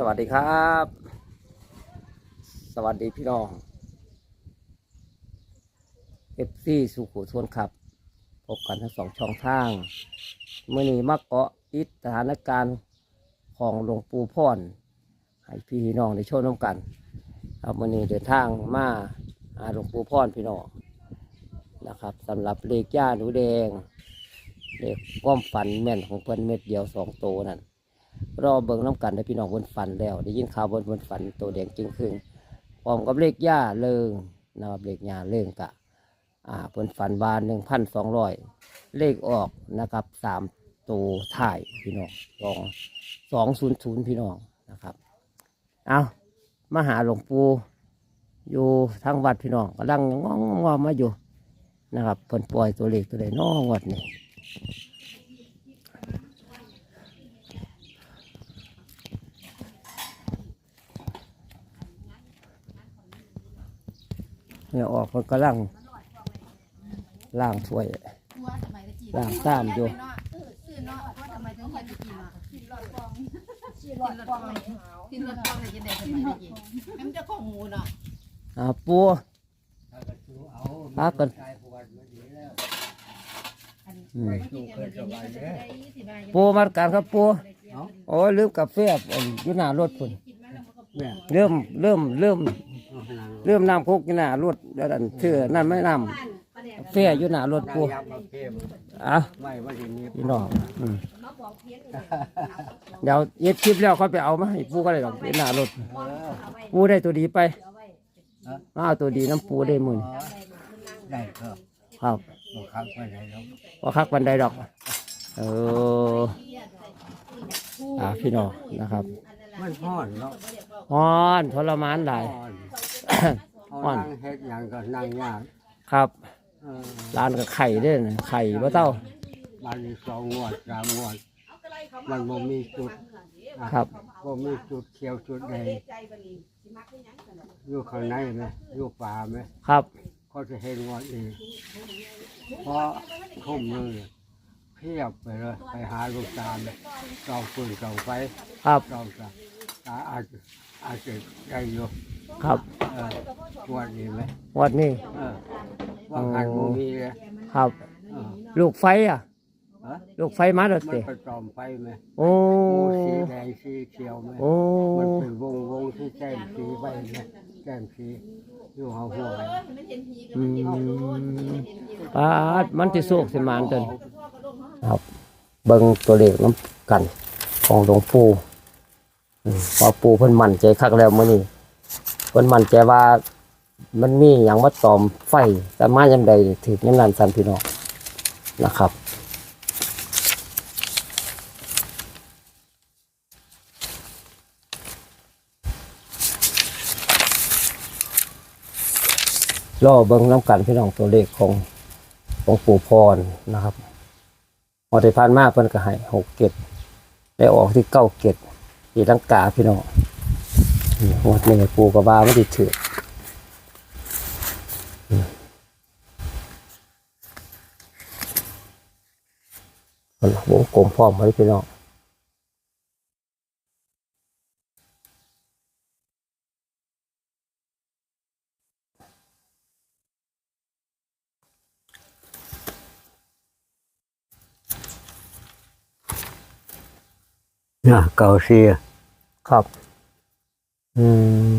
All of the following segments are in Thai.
สวัสดีครับ สวัสดีพี่น้องเอฟซีสุขุทวนครับ พบกันทั้งสองช่องทาง เมื่อนี้มาเกาะติดสถานการณ์ของหลวงปู่พ่อนให้พี่น้องได้ชมน้ำกันครับมื่อนี้เดินทางมาหาหลวงปู่พ่อนพี่น้องนะครับสำหรับเลขย่าหนูแดงเลขความฝันแม่นของเพิ่นเม็ดเดียวสองโตวนั่น รอเบิ่งน้ำกันได้พี่น้องบนฝันแล้ว ได้ยินข่าวบนบนฝันตัวแดงจึงครึ่งพร้อมกับเลขย่าเลิงนะครับเลขย่าเลิงกะ อ่าบนฝันบานหนึ่งพันสองร้อยเลขออกนะครับสามตัวถ่ายพี่น้องสองสองศูนย์ศูนย์พี่น้องนะครับ เอามาหาหลวงปู่อยู่ทางวัดพี่น้องกำลังงองงอมาอยู่นะครับเพิ่นปล่อยตัวเลขตัวใดน้องวัดนี่ เนี่ยออกมันก็ล่างล่างถ้วยล่างตามอยู่ซื้อเนาะว่าทำไมถึงเห็นตะกี้เนาะกินหลอดฟองกินรถฟองเลยกินรถฟองเลยจะได้ทำไมตะกี้ให้มันจะของหมูเนาะอ่าปูพักกันอืมปูมาการครับปูโอ้ยลืมกาแฟอยู่หน้ารถพุ่นเริ่มเริ่มเริ่ม เริ่มน้ำคุกอยู่หน้ารถแล้วอันเชื่อนั่นไม่น้ำกาแฟอยู่หน้ารถปูอะไม่ว่าทีนี้พี่น้องอืมเดี๋ยวเย็ดคลิปแล้วเขาไปเอามาให้ปูก็ได้หรอกอยู่หน้ารถปูได้ตัวดีไปมาเอาตัวดีน้ำปูได้หมื่นได้ครับครับบางครั้งไปไหนแล้วว่าคักบันไดดอก เอออ่าพี่น้องนะครับมันห่อนเนาะ ฮ้อนทรมานหลายห่อน ห่ห่ออนนเฮ็ดอย่างก็นั่งยากครับเออร้านกับไข่เด้นะไข่บ่เต้าบ้านนี้สองงวดสามงวด มันบ่มีจุดอะครับ บ่มีจุดเขียวจุดแดงอยู่ข้างในไหมอยู่ป่าไหมครับก็จะเห็นงวดอีกเพราะทุ่มหนึงเนี่ยเพียบไปเลยไปหาลูกตาเลยเสาฟืนเสาไฟครับเสาตาตาอาจจะอาจจะได้อยู่ ครับเออปวดดีไหมวัดนี้เออว่าหันโมมีเลยครับ เออลูกไฟอะ ฮะลูกไฟมาแล้วมันเตะไปจอมไฟไหมโอ้โอ้สีแดงสีเขียวไหมโอ้มันเป็นวงวงที่แก้มสีไปไหมแก้มสีอยู่หัวหัวไหมอืมปาดมันที่โศกสิมานจนครับ เบิ่งตัวเลขน้ำกัน ของหลวงปู่อืมว่าปู่เพิ่นมั่นใจคักแล้วมื้อนี้เพิ่นมั่นใจว่า มันมีหยังมาตอมไฟแต่มารถยามใดถึกยามนั้นสันพี่น้องนะครับรอเบิ่งน้ำกันพี่น้องตัวเลขของของปู่พรนะครับพอได้ผ่านมาเพิ่นก็ให้หกเกตได้ออกที่เก้าเกตที่ลังกาพี่น้อง งวดนี้ปู่กับบ้าไม่ได้ถืออืมเอาล่ะวงกลมพร้อมไว้พี่น้องน่ะเก่าเสียครับ อืม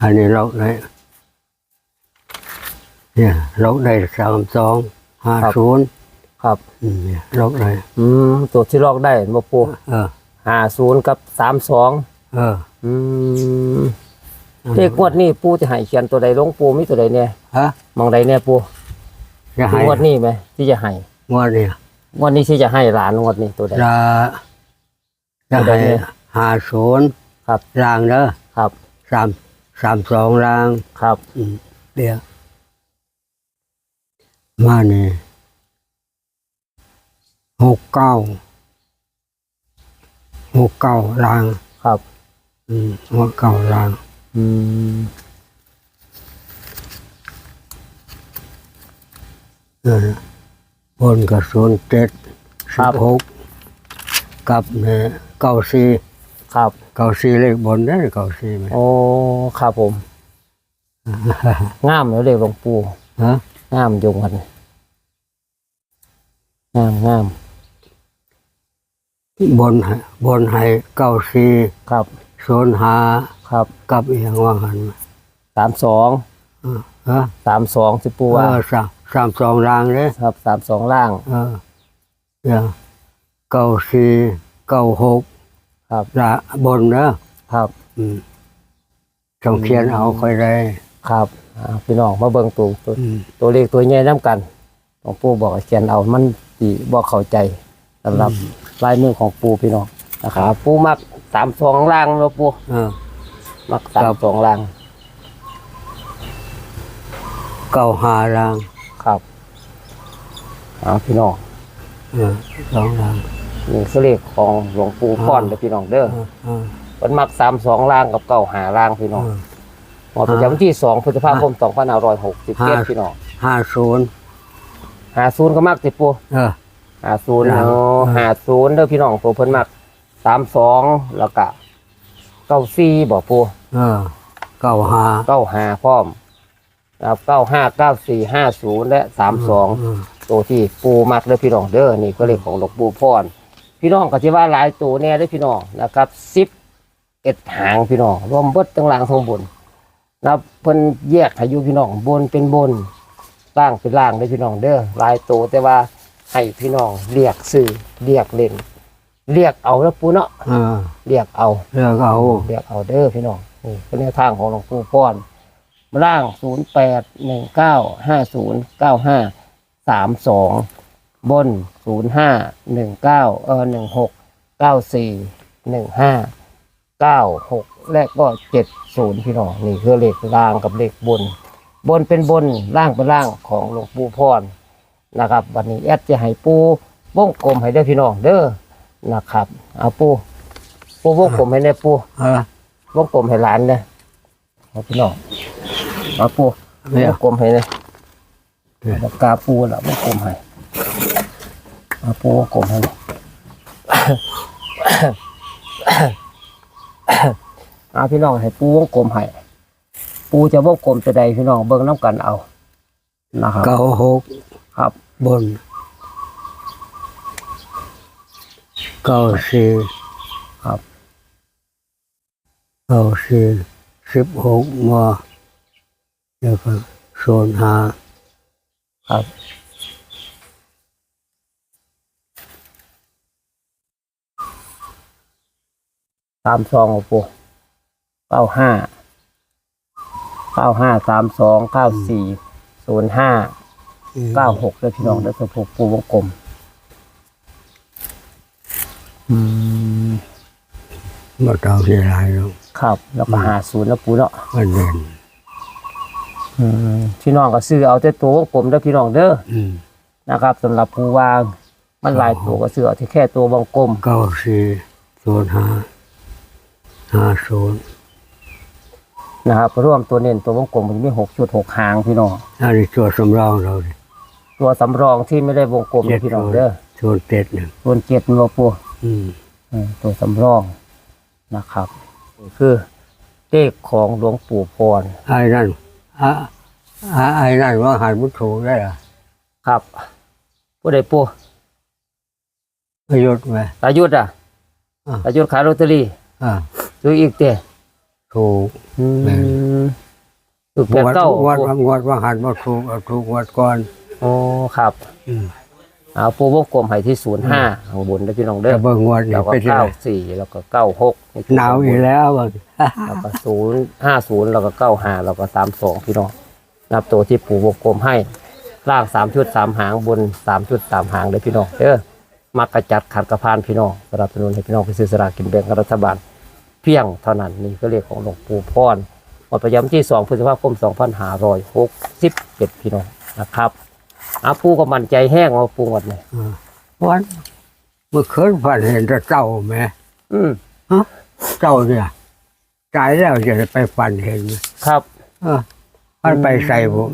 อันนี้เราได้เนี่ยเราได้สามสองห้าศูนย์ครับ อืมเนี่ยเราได้อืมตัวที่ลอกได้บ่ปู่เออ ห้าศูนย์กับสามสองเอออืมเลขงวดนี้ปู่จะให้เขียนตัวใดลงปู่มีตัวใดเนี่ยฮะมองใดเนี่ยปู่จะให้งวดนี้ไหมที่จะให้งวดเนี่ยงวดนี้ที่จะให้หลานงวดนี้ตัวใด จะจะตัวใดให้เนี่ย ห้าศูนย์ครับรางเด้อครับสามสามสองรางครับอืมเดี๋ยวมาเนี่ยหกเก้าหกเก้ารางครับ อืมหกเก้าราง อืมนั่นน่ะบนกระสุนเจ็ดสิบหกกับเนี่ยเก้าซี ครับเก้าซีเลขบนได้อเก้าซีไหมโอ้ครับผมงามแล้วเด็กหลวงปู่ฮะงามยงกันงามงามบนให้บนให้เก้าซีครับโซนหาครับกับอีหยังว่าหันสามสองเออฮะสามสองสิปูเอว่าอสามสามสองรางเลยครับสามสองล่าง เอออย่างเก้าซีเก้าหก ครับละบนนะครับ อืมจงเขียนเอาค่อยได้ ครับอ่าพี่น้องมาเบิ่งตัวตัวอืม ตัวเลขตัวใหญ่น้ำกันหลวงปู่บอกให้เขียนเอามันสีบอกเข้าใจสำหรับลายมือของปูพี่น้องนะครับปูมักสามสองล่างแล้วปูเออมักสามสองล่างเก้าหารางครับเอาพี่น้องเออสองราง นี่คือเลขของหลวงปู่พ่อนเด้อพี่น้องเด้อเออเออมันมักสามสองล่างกับเก้าหาล่างพี่น้องเออหมดประจำวันที่สองพฤษภาคมสองพันห้าร้อยหกสิบเจ็ดห้าพี่น้องห้าศูนย์หาศูนย์ก็มักสิปูเออ หาศูนย์ครับเนาะหาศูนย์เด้อพี่น้องตัวเพิ่นมักสามสองแล้วก็เก้าสี่บอกปูเออเก้าหาเก้าหาพร้อมแล้วเก้าห้าเก้าสี่ห้าศูนย์และสามสอง เออตัวที่ปูมักเด้อพี่น้องเด้อนี่ก็เลขของหลวงปู่พร พี่น้องก็จะว่าหลายตัวแน่เด้อพี่น้องนะครับสิบเอ็ดหางพี่น้องรวมเบิดตั้งหลังทางบนนะครับเพิ่นแยกให้อยู่พี่น้องบนเป็นบนล่างเป็นล่างเด้อพี่น้องเด้อหลายตัวแต่ว่าให้พี่น้องเรียกซื้อเรียกเล่น เรียกเอาแล้วปูเนาะเออเรียกเอาเลือกเอาเรียกเอาเด้อพี่น้องนี่เป็นแนวทางของหลวงปู่ป้อนร่างศูนย์แปดหนึ่งเก้าห้าศูนย์เก้าห้าสามสอง บนศูนย์ห้าหนึ่งเก้าเออหนึ่งหกเก้าสี่หนึ่งห้าเก้าหกและก็เจ็ดศูนย์พี่น้องนี่คือเลขล่างกับเลขบน บนเป็นบนล่างเป็นล่างของหลวงปู่พรนะครับวันนี้แอดจะให้ปูวงกลมให้ได้อพี่น้องเด้อนะครับ เอาปูปูวงกลมให้ได้ปูเออวงกลมให้หลานนะเอาพี่น้องเอาปูเนี่ยวงกลมให้เลยเนี่ยปากกาปูละวงกลมให้ เอาปูวงกลมให้เลยเอาพี่น้องให้ปูวงกลมให้ปูจะวงกลมจะใดพี่น้องเบิ่งน้ำกันเอา นะครับเก้าหกครับ บนเก้าสี่ครับเก้าสี่สิบหกมาแล้วก็โซนหาครับ สามสองเอาปูเก้าห้าเก้าห้าสามสองเก้าสี่ศูนย์ห้าเก้าหกเลยพี่น้องแล้วก็ปูปูวงกลมอืมมาเก้าที่ไรแล้วครับ แล้วก็หาศูนย์แล้วปูเนาะมันเด่นอืมพี่น้องก็ซื้อเอาแต่ตัววงกลมเด้อพี่น้องเด้ออืมนะครับสำหรับผู้วาง มันหลายตัวก็ซื้อเอาที่แค่ตัววงกลมเก้าสี่โซนหา ห้าโซนนะครับร่วมตัวเน้นตัววงกลมมันมีหกจุดหกหางพี่น้องอันนี้ตัวสำรองเราดิตัวสำรองที่ไม่ได้วงกลมเจ็นะดพี่น้องโซนเด้อโซนเจ็ดหนึ่งตัวเจ็ดตัวปูอืมอืมตัวสำรองนะครับนี่คือเลขของหลวงปู่พรไอ้นั่นอะอะไอ้นั่นว่าหันมุถูกได้เหรอครับผู้ใดปูประโยชน์ไหมตายุทธอะอ่าตายุทธขายลอตเตอรี่อ่า ซื้ออีกเต้ถูกอืมแม่นถูกแปดเก้าวัดวัดวัดว่าหันมาถูกเอาถูกวัดก่อนโอ้ครับอืมเอาปูวงกลมให้ที่ศูนย์ห้าข้างบนนะพี่น้องเด้แต่อเบิ่งวัดนี่แล้วก็ไปที่ไหเก้านสี่แล้วก็เก้าหกหนาวอีกแล้วบ่แล้วก็ศูนย์ห้าศูนย์แล้วก็เก้าห้าแล้วก็สามสองพี่น้องนับตัวที่ปู่วงกลมให้ล่างสามชุดสามหางบนสามชุดสามหางเลยพี่น้องเด้อมักกระจัดขัดกระพานพี่น้องสนับสนุนให้พี่น้องไปซื้อสลากกินแบ่งกับรัฐบาล เพียงเท่านั้นนี่ก็เรียกของหลวงปู่พรหมดประจำที่สองพฤษภาคมสองพันห้าร้อยหกสิบเจ็ดพี่น้องนะครับอาปูก็มั่นใจแห้งเอาปูหมดเลยวันเมื่อคืนฝันเห็นแต่เจ้าแหม่อืมฮะเจ้าเนี่ยตายแล้วจะได้ไปฝันเห็นไหมครับเออมันไปใส่ผม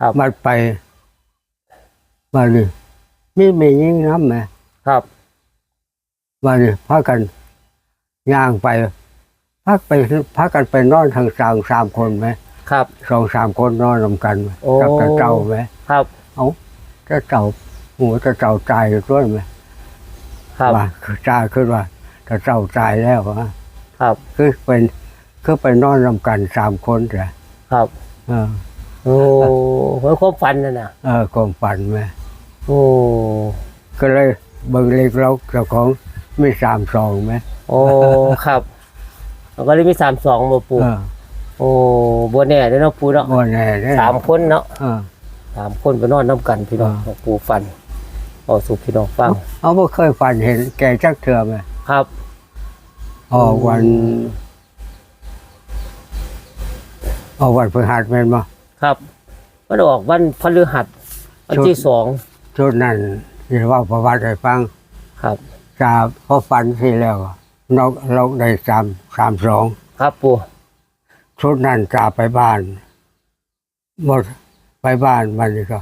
ครับมันไปมาดิมีมียิ่งน้ำไหมครับมานี่พากัน ย่างไปพักไปพักกันไปนอนทางสามสามคนไหมครับสองสามคนนอนรวมกันไหมโอ้กับตาเจ้าไหมครับ เอาตาเจ้าหัวตาเจ้าตายด้วยไหมครับว่าคือจ้าขึ้นว่าตาเจ้าตายแล้วฮะครับคือเป็นคือไปนอนรวมกันสามคนแต่ครับเออโอ้เหมือนความฝันน่ะนะเออกองฝันไหมโอ้ก็เลยเบิ่งเล็กเราเจ้าของมีสามสองไหม โอ้ครับแล้วก็เลยมีสามสองมาปูเออโอ้บัวแน่เด้อเนาะปูเนาะบ่แน่เด้สามคนเนาะเออ สามคนไปนอนน้ำกันพี่น้องอ่า ปูฟันเอาสู่พี่น้องฟังเอาบ่เคยฝันเห็นแกจักเทื่อไหมครับ ออกวันออกวันพฤหัสแม่นบ่ ครับมันออกวันพฤหัสวันที่สองชุดนั้นเรียกว่าประวัติให้ฟังครับ จาพอฝันที่แล้วนก เราได้สามสามสองครับปูชุดนั้นจาไปบ้านหมดไปบ้านมันนี่ก็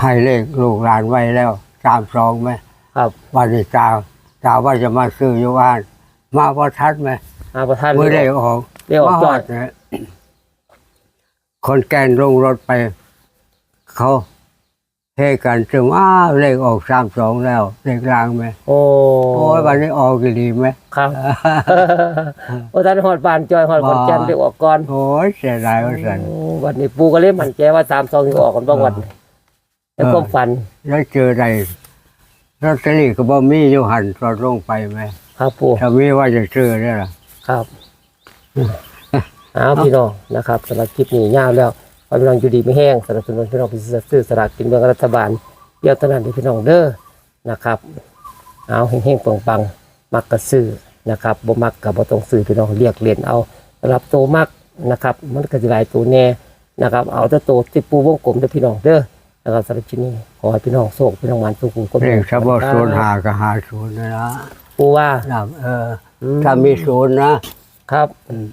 ให้เลขลูกหลานไว้แล้วสามสองไหมครับวันนี้จาจาว่าจะมาซื้ออยู่บ้าน มาพอทัดไหมอาประธานเมื่อได้ออกได้ออกมาจฮออดดนะคนแกนลงรถไป เขา เฮกันจึงอ้าวเลขออกสามสองแล้ว เลขรางไหมโอ้โอ้ยวันนี้ออกกี่ดีไหมครับโอ้ท่านหอดบานจอยหอดขอนแก่นได้ออกก่อนโอ้ยเสียดายว่าสันโอ้วันนี้ปูก็เลยมั่นใจว่าสามสองที่ออกกันบางวันเออแล้วก็ฝันแล้วเจอใดลอตเตอรี่ก็บ่มีอยู่หันตอนลงไปไหมครับปูถ้ามีว่าจะซื้อเนี่ยล่ะครับเอาพี่น้องนะครับสำหรับคลิปนี้ยาวแล้ว ขอพี่น้องอยู่ดีไม่แห้งสนับสนุนพี่น้องพิเศษซื้อสลากกินแบ่งรัฐบาลเดียวเท่านั้นที่พี่น้องเด้อนะครับ เอาเฮงๆปังๆมักกระซื้อนะครับบ่มักกับบ่ต้องซื้อพี่น้องเรียกเรียนเอาสำหรับโตมักนะครับมันก็จะหลายตัวแน่นะครับเอาแต่โตที่ปูวงกลมเด้อพี่น้องเด้อนะครับสำหรับที่นี้ขอให้พี่น้องโชคพี่น้องมันสุขุมก็เลขถ้าบ่ศูนย์หาก็หาศูนย์นะนะปูว่านะเอออืถ้ามีศูนย์นะครับ อืม